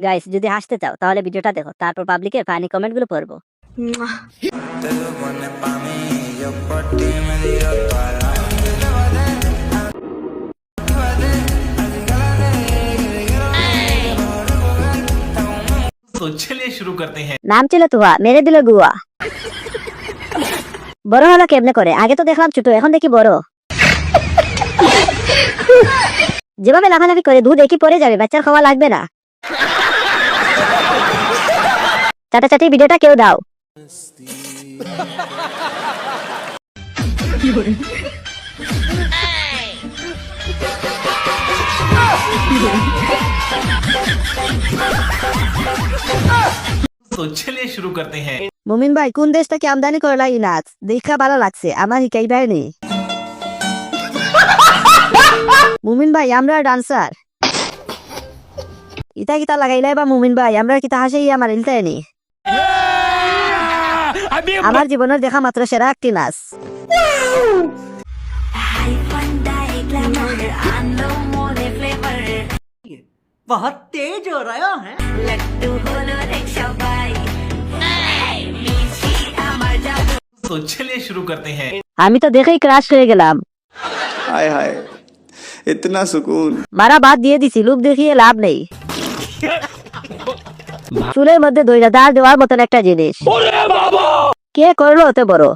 Guys যদি হাসতে চাও তাহলে ভিডিওটা দেখো তারপর পাবলিকের ফানি কমেন্টগুলো পড়ব। চলিয়ে নাম ছিল তুয়া মেরে দিল গুয়া। বড় হলো কেমনে করে? আগে তো দেখলাম ছোট এখন দেখি বড়। যেভাবে লাফালাফি করে দুধ একই পরে যাবে বাচ্চার খাওয়া লাগবে না। চাটাচাটি ভিডিওটা কেউ দাও। তো ভাই কোন দেশ থেকে আমদানি করলা নাচ দেখা ভালো লাগছে আমার হিকাই ভাই নেই। মুমিন ভাই আমরা ডান্সার। ইতা কিতা লাগাইলাই বা মুমিন ভাই আমরা কিতা হাসি আমার ইলতায় নেই। আমার জীবনের দেখা মাত্র সেরা একটি নাচ बहुत तेज हो रहा है तो चलिए शुरू करते हैं আমি তো দেখেই ক্রাশ হয়ে গেলাম हाय हाय इतना सुकून মারা বাদ দিয়ে দিছি লুক দেখিয়ে লাভ নেই চুলের মধ্যে দইরা দাঁড় দেওয়ার মতন একটা জিনিস। কে করল অত বড়